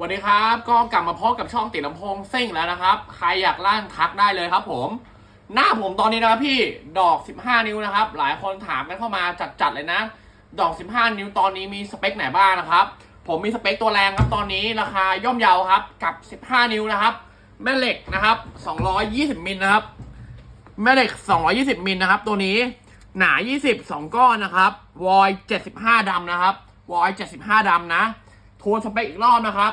สวัสดีครับก็กลับมาพบกับช่องติดลำโพงซิ่งแล้วนะครับ ใครอยากล่างทักได้เลยครับผม หน้าผมตอนนี้นะครับพี่ดอก 15 นิ้วนะครับ หลายคนถามกันเข้ามาจัดๆเลยนะ ดอก 15 นิ้วตอนนี้มีสเปคไหนบ้างนะครับ ผมมีสเปคตัวแรงครับตอนนี้ราคาย่อมเยาครับกับ 15 นิ้วนะครับ แม่เหล็กนะครับ 220 มิลนะครับ แม่เหล็ก 220 มิลนะครับ ตัวนี้หนา 20 2 ก้อนนะครับ วอย 75ดำนะครับ วอย 75ดำนะทวนสเปคอีกรอบนะครับ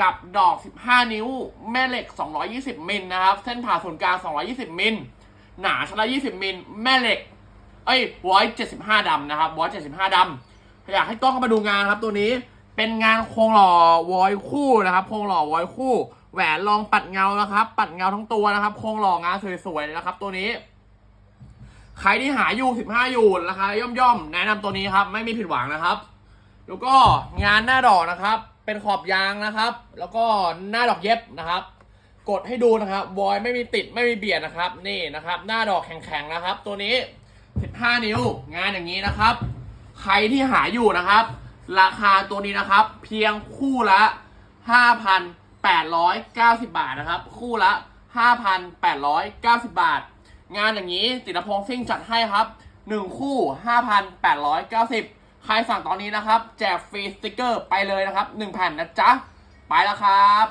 กับดอก 15 นิ้ว แม่เหล็ก 220 มิลนะครับ เส้นผ่าศูนย์กลาง 220 มิล หนาชั้นละ 20 มิล แม่เหล็ก เอ้ยวอย75ดำนะครับวอย75ดำอยากให้กล้องเข้ามาดูงานครับตัวนี้ เป็นงานโครงหล่อวอยคู่นะครับโครงหล่อวอยคู่ แหวนรองปัดเงานะครับ ปัดเงาทั้งตัวนะครับ โครงหล่องานสวยๆนะครับ ตัวนี้ ใครที่หาอยู่ 15 อยู่ราคาย่อมๆ แนะนำตัวนี้ครับ ไม่มีผิดหวังนะครับ แล้วก็งานหน้าดอกนะครับ เป็นขอบยางนะครับ แล้วก็หน้าดอกเย็บนะครับ กดให้ดูนะครับวอยไม่มีติดไม่มีเบียดนะครับ นี่นะครับ หน้าดอกแข็งๆนะครับ ตัวนี้ 15 นิ้ว งานอย่างนี้นะครับ ใครที่หาอยู่นะครับ ราคาตัวนี้นะครับ เพียงคู่ละ 5,890 บาทนะครับ คู่ละ 5,890 บาท งานอย่างนี้ติดพงซิ่งจัดให้ครับ 1 คู่ 5,890 ใครสั่งตอนนี้นะครับ แจกฟรีสติกเกอร์ไปเลยนะครับ 1 แผ่นนะจ๊ะ ไปแล้วครับ